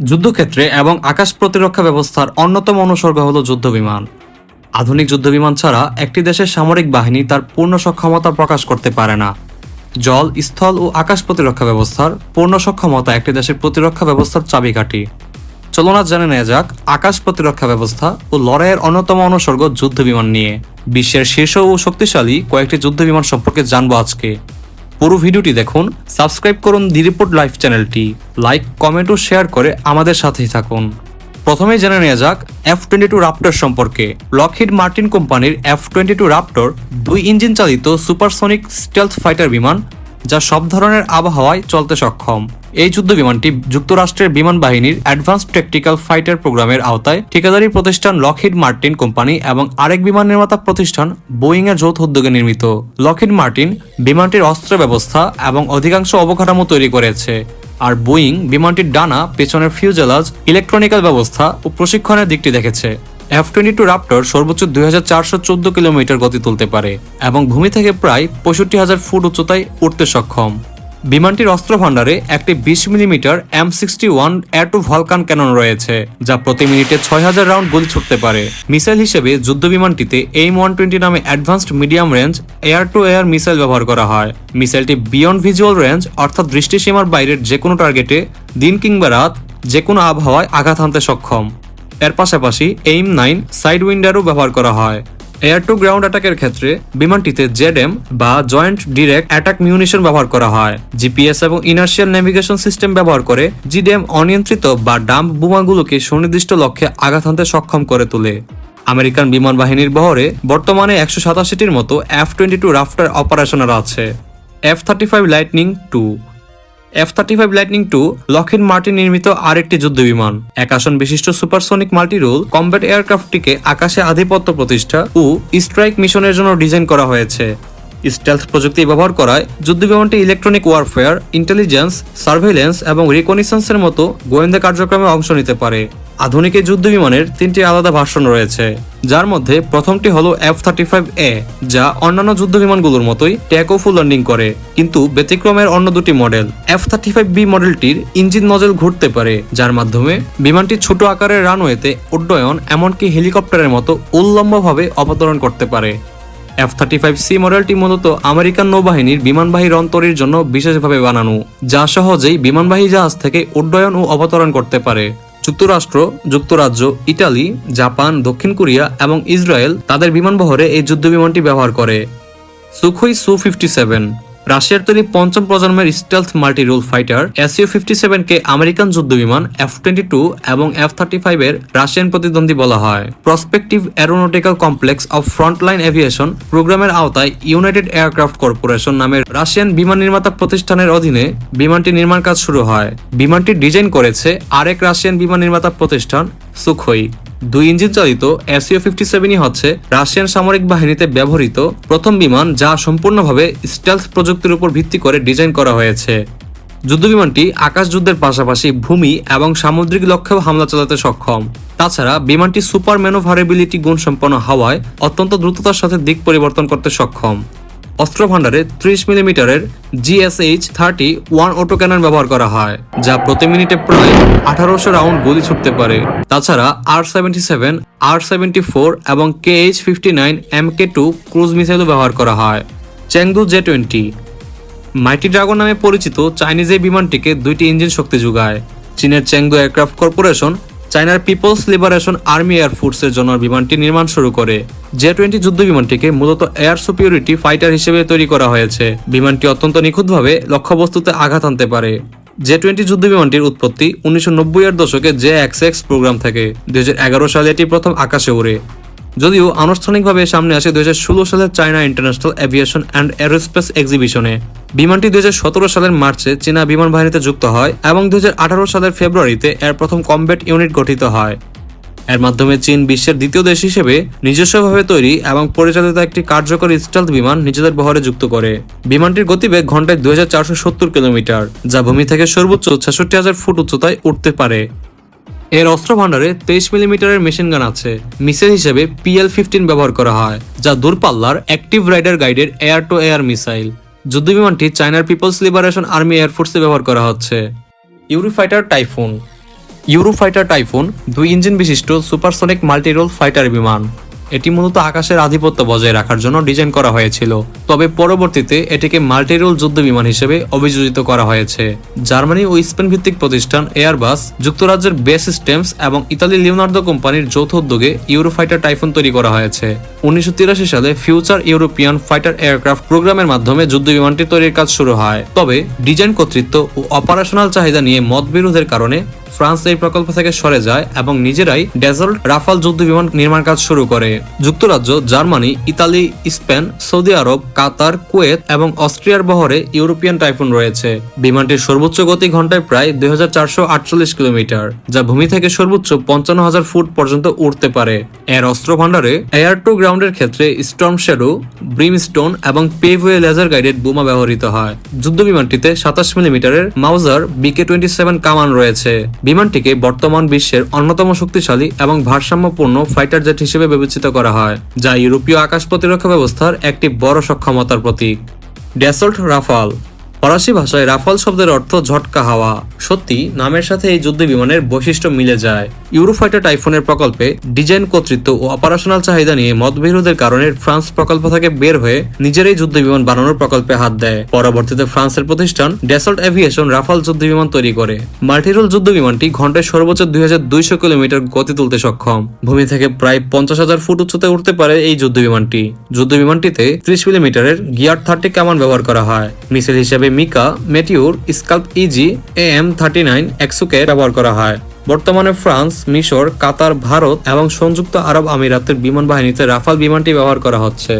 যুদ্ধক্ষেত্রে এবং আকাশ প্রতিরক্ষা ব্যবস্থার অন্যতম অনুসর্গ হল যুদ্ধবিমান। আধুনিক যুদ্ধবিমান ছাড়া একটি দেশের সামরিক বাহিনী তার পূর্ণ সক্ষমতা প্রকাশ করতে পারে না। জল, স্থল ও আকাশ প্রতিরক্ষা ব্যবস্থার পূর্ণ সক্ষমতা একটি দেশের প্রতিরক্ষা ব্যবস্থার চাবিকাঠি। চলুন জেনে নেওয়া যাক আকাশ প্রতিরক্ষা ব্যবস্থা ও লড়াইয়ের অন্যতম অনুসর্গ যুদ্ধবিমান নিয়ে। বিশ্বের শীর্ষ ও শক্তিশালী কয়েকটি যুদ্ধবিমান সম্পর্কে জানব আজকে। পুরো ভিডিওটি দেখুন, সাবস্ক্রাইব করুন দি রিপোর্ট লাইভ চ্যানেলটি, লাইক, কমেন্ট ও শেয়ার করে আমাদের সাথেই থাকুন। প্রথমে জেনে নেওয়া যাক এফ টোয়েন্টি টু রাপ্টর সম্পর্কে। লকহিড মার্টিন কোম্পানির এফ টোয়েন্টি টু রাপ্টর দুই ইঞ্জিন চালিত সুপারসনিক স্টেলথ ফাইটার বিমান, যা সব ধরনের আবহাওয়ায় চলতে সক্ষম। এই যুদ্ধ বিমানটি যুক্তরাষ্ট্রের বিমান বাহিনীর অ্যাডভান্স টেকটিক্যাল ফাইটার প্রোগ্রামের আওতায় ঠিকাদারি প্রতিষ্ঠান লকহিড মার্টিন কোম্পানি এবং আরেক বিমান নির্মাতা প্রতিষ্ঠান বোয়িং এর যৌথ উদ্যোগে নির্মিত। লকহিড মার্টিন বিমানটির অস্ত্র ব্যবস্থা এবং অধিকাংশ অবকাঠামো তৈরি করেছে। আর বোয়িং বিমানটির ডানা, পেছনের ফিউজেলাজ, ইলেকট্রনিক্যাল ব্যবস্থা ও প্রশিক্ষণের দিকটি দেখেছে। এফ টোয়েন্টি টু রাপ্টর সর্বোচ্চ দুই হাজার চারশো চোদ্দ কিলোমিটার গতি তুলতে পারে এবং ভূমি থেকে প্রায় পঁয়ষট্টি হাজার ফুট উচ্চতায় উঠতে সক্ষম। বিমানটির অস্ত্র ভাণ্ডারে একটি বিশ millimetre M sixty one air two Vulcan cannon রয়েছে, যা প্রতি মিনিটে ছয় হাজার রাউন্ড গুলি ছুটতে পারে। মিসাইল হিসেবে যুদ্ধ বিমানটিতে এইম ওয়ান টোয়েন্টি নামে advanced medium range air to air missile ব্যবহার করা হয়। মিসাইলটি বিয়ন্ড ভিজুয়াল রেঞ্জ, অর্থাৎ দৃষ্টিসীমার বাইরের যে কোনো টার্গেটে দিন কিংবা রাত যে কোনো আবহাওয়ায় আঘাত হানতে সক্ষম। এর পাশাপাশি এইম নাইন সাইড উইন্ডারও ব্যবহার করা হয়। এয়ার টু গ্রাউন্ড অ্যাটাকের ক্ষেত্রে বিমানটিতে জেডএম বা জয়েন্ট ডিরেক্ট অ্যাটাক মিউনিশন ব্যবহার করা হয়। জিপিএস এবং ইনার্শিয়াল নেভিগেশন সিস্টেম ব্যবহার করে জিডিএম অনিয়ন্ত্রিত বা ডাম্প বোমাগুলোকে সুনির্দিষ্ট লক্ষ্যে আঘাত হানতে সক্ষম করে তোলে। আমেরিকান বিমান বাহিনীর বহরে বর্তমানে একশো সাতাশিটির মতো F twenty two Raptor operational আছে। F thirty five Lightning two F thirty five Lightning two Lockheed Martin নির্মিত আরেকটি যুদ্ধ বিমান এক আসন বিশিষ্ট সুপারসনিক মাল্টিরোল কম্ব্যাট এয়ারক্রাফটটিকে আকাশে আধিপত্য প্রতিষ্ঠা ও স্ট্রাইক মিশনের জন্য ডিজাইন করা হয়েছে। স্টেলথ প্রযুক্তি ব্যবহার করায় যুদ্ধ বিমানটি ইলেকট্রনিক ওয়ারফেয়ার ইন্টেলিজেন্স সার্ভেলেন্স এবং রিকনিসেন্সের মতো গোয়েন্দা কার্যক্রমে অংশ নিতে পারে। আধুনিক এই যুদ্ধ বিমানের তিনটি আলাদা ভার্সন রয়েছে, যার মধ্যে প্রথমটি হলো এফ থার্টি ফাইভ এ যা অন্যান্য যুদ্ধ বিমানগুলোর মতোই টেক অফ ল্যান্ডিং করে, কিন্তু ব্যতিক্রমের অন্য দুটি model F thirty five B মডেলটির engine nozzle ঘুরতে পারে, যার মাধ্যমে বিমানটি ছোট আকারের রানওয়েতে উড্ডয়ন, এমনকি হেলিকপ্টারের মতো উল্লম্বভাবে অবতরণ করতে পারে। এফ থার্টি ফাইভ সি মডেলটি মূলত আমেরিকান নৌবাহিনীর বিমানবাহী রন্তরীর জন্য বিশেষভাবে বানানো, যা সহজেই বিমানবাহী জাহাজ থেকে উড্ডয়ন ও অবতরণ করতে পারে। যুক্তরাষ্ট্র, যুক্তরাজ্য, ইটালি, জাপান, দক্ষিণ কোরিয়া এবং ইসরায়েল তাদের বিমান বহরে এই যুদ্ধ বিমানটি ব্যবহার করে। সুখই সু ফিফটি সেভেন রাশিয়ার তৈরি পঞ্চম প্রজন্মের stealth multi role fighter SU fifty সেভেনকে American যুদ্ধ বিমান এফ টোয়েন্টি টু এবং এফ থার্টি ফাইভ এর রাশিয়ান প্রতিদ্বন্দ্বী বলা হয়। Prospective aeronautical complex of frontline aviation প্রোগ্রামের আওতায় ইউনাইটেড এয়ারক্রাফট কর্পোরেশন নামের রাশিয়ান বিমান নির্মাতা প্রতিষ্ঠানের অধীনে বিমানটি নির্মাণ কাজ শুরু হয়। বিমানটি ডিজাইন করেছে আরেক রাশিয়ান বিমান নির্মাতা প্রতিষ্ঠান সুখই দুই ইঞ্জিন চালিত এসিও ফিফটি সেভেনই হচ্ছে রাশিয়ান সামরিক বাহিনীতে ব্যবহৃত প্রথম বিমান যা সম্পূর্ণভাবে স্টেলথ প্রযুক্তির উপর ভিত্তি করে ডিজাইন করা হয়েছে। যুদ্ধবিমানটি আকাশ যুদ্ধের পাশাপাশি ভূমি এবং সামুদ্রিক লক্ষ্যেও হামলা চালাতে সক্ষম। তাছাড়া বিমানটি সুপার ম্যানোভারেবিলিটি গুণ সম্পন্ন হওয়ায় অত্যন্ত দ্রুততার সাথে দিক পরিবর্তন করতে সক্ষম। অস্ত্র ভাণ্ডারে ত্রিশ মিলিমিটারের GSH thirty one auto cannon ব্যবহার করা হয়, যা প্রতি মিনিটে প্রায় আঠারোশো রাউন্ড গুলি ছুটতে পারে। তাছাড়া আর সেভেন্টি সেভেন, আর সেভেন্টি ফোর এবং K H fifty nine M K two cruise মিসাইলও ব্যবহার করা হয়। Chengdu J twenty. Mighty dragon নামে পরিচিত চাইনিজ এই বিমানটিকে দুইটি ইঞ্জিন শক্তি যোগায়। চীনের চেংদু এয়ারক্রাফট কর্পোরেশন চায়নার পিপলস লিবারেশন আর্মি এয়ারফোর্সের জন্য বিমানটি নির্মাণ শুরু করে। জে টোয়েন্টি যুদ্ধ বিমানটিকে মূলত এয়ার সুপিউরিটি ফাইটার হিসেবে তৈরি করা হয়েছে। বিমানটি অত্যন্ত নিখুঁতভাবে লক্ষ্যবস্তুতে আঘাত আনতে পারে। জে টোয়েন্টি যুদ্ধ বিমানটির উৎপত্তি উনিশশো নব্বই এর দশকে জে এক্স এক্স প্রোগ্রাম থেকে। দুই হাজার এগারো সালে এটি প্রথম আকাশে উড়ে যদিও আনুষ্ঠানিকভাবে সামনে আসে দুই হাজার ষোলো সালের China International Aviation and Aerospace এক্সিবিশনে। বিমানটি দুই হাজার সতেরো সালের মার্চে চীনা বিমান বাহিনীতে যুক্ত হয় এবং দু হাজার আঠারো সালের ফেব্রুয়ারিতে এর প্রথম কমব্যাট ইউনিট গঠিত হয়। এর মাধ্যমে চীন বিশ্বের দ্বিতীয় দেশ হিসেবে নিজস্বভাবে তৈরি এবং পরিচালিত একটি কার্যকরী স্টেলথ বিমান নিজেদের বহরে যুক্ত করে। বিমানটির গতিবেগ ঘন্টায় দুই হাজার চারশো সত্তর কিলোমিটার, যা ভূমি থেকে সর্বোচ্চ ছেষট্টি হাজার ফুট উচ্চতায় উঠতে পারে। এর অস্ত্র ভাণ্ডারে তেইশ মিলিমিটারের মেশিন গান আছে। মিসাইল হিসেবে পিএল ফিফটিন ব্যবহার করা হয়, যা দূরপাল্লার অ্যাক্টিভ রাইডার গাইডের এয়ার টু এয়ার মিসাইল। যুদ্ধ বিমানটি চায়নার পিপলস লিবারেশন আর্মি এয়ারফোর্সে ব্যবহার করা হচ্ছে। Eurofighter Typhoon. ইউরোফাইটার টাইফুন দুই ইঞ্জিন বিশিষ্ট সুপারসনিক মাল্টিরোল ফাইটার বিমান। এটি মূলত আকাশের আধিপত্য বজায় রাখার জন্য ডিজাইন করা হয়েছিল। তবে পরবর্তীতে এটিকে মাল্টিরোল যুদ্ধ বিমান হিসেবে অভিযোজিত করা হয়েছে। জার্মানি ও স্পেন ভিত্তিক প্রতিষ্ঠান এয়ারবাস যুক্তরাজ্যের বেস সিস্টেমস এবং ইতালি লিওনার্দো কোম্পানির যৌথ উদ্যোগে ইউরোফাইটার টাইফুন তৈরি করা হয়েছে। উনিশশো তিরাশি সালে ফিউচার ইউরোপিয়ান ফাইটার এয়ারক্রাফট প্রোগ্রামের মাধ্যমে যুদ্ধ বিমানটি তৈরির কাজ শুরু হয়। তবে ডিজাইন কর্তৃত্ব ও অপারেশনাল চাহিদা নিয়ে মতবিরোধের কারণে ফ্রান্স এই প্রকল্প থেকে সরে যায় এবং নিজেরাই ডেজল্ট রাফাল যুদ্ধ বিমান নির্মাণ কাজ শুরু করে। যুক্তরাজ্য, Germany, Italy, Spain, Saudi Arab, Qatar, Kuwait এবং অস্ট্রিয়ার বহরে ইউরোপিয়ান টাইফুন রয়েছে। বিমানটির সর্বোচ্চ গতি ঘন্টায় প্রায় দু হাজার চারশো আটচল্লিশ কিলোমিটার, যা ভূমি থেকে সর্বোচ্চ পঞ্চান্ন হাজার ফুট পর্যন্ত উঠতে পারে। এর অস্ত্র ভান্ডারে এয়ার টু গ্রাউন্ডের ক্ষেত্রে স্টর্ম শ্যাডো, ব্রিমস্টোন এবং পেভওয়ে লেজার গাইডেড বোমা ব্যবহৃত হয়। যুদ্ধ বিমানটিতে সাতাশ মিলিমিটারের মাউজার বিকে টোয়েন্টি সেভেন কামান রয়েছে। বিমানটিকে বর্তমান বিশ্বের অন্যতম শক্তিশালী এবং ভারসাম্যপূর্ণ ফাইটার জেট হিসেবে বিবেচিত করা হয়, যা ইউরোপীয় আকাশ প্রতিরক্ষা ব্যবস্থার একটি বড় সক্ষমতার প্রতীক। ড্যাসল্ট রাফাল ফরাসি ভাষায় রাফাল শব্দের অর্থ ঝটকা হাওয়া। সত্যি, নামের সাথে এই যুদ্ধ বিমানের বৈশিষ্ট্য মিলে যায়। ইউরোফাইটার টাইফুনের প্রকল্পে ডিজাইন, কর্তৃত্ব ও অপারেশনাল চাহিদা নিয়ে মতবিরোধের কারণে ফ্রান্স প্রকল্প থেকে বের হয়ে নিজেরাই যুদ্ধ বিমান বানানোর প্রকল্পে হাত দেয়। পরবর্তীতে ফ্রান্সের প্রতিষ্ঠান ডেসল্ট এভিয়েশন রাফাল যুদ্ধ বিমান তৈরি করে। মাল্টিরোল যুদ্ধ বিমানটি ঘন্টায় সর্বোচ্চ দুই হাজার দুইশো কিলোমিটার গতি তুলতে সক্ষম। ভূমি থেকে প্রায় পঞ্চাশ হাজার ফুট উচ্চতে উঠতে পারে এই যুদ্ধ বিমানটি যুদ্ধ বিমানটিতে ত্রিশ মিলিমিটারের গিয়ার থার্টি কামান ব্যবহার করা হয়। মিসাইল হিসেবে MICA, Meteor, Scalp EG A M thirty nine এক্সুকে ব্যবহার করা হয়। বর্তমানে ফ্রান্স, মিশর, কাতার, ভারত এবং সংযুক্ত আরব আমিরাতের বিমান বাহিনীতে রাফাল বিমানটি ব্যবহার করা হচ্ছে।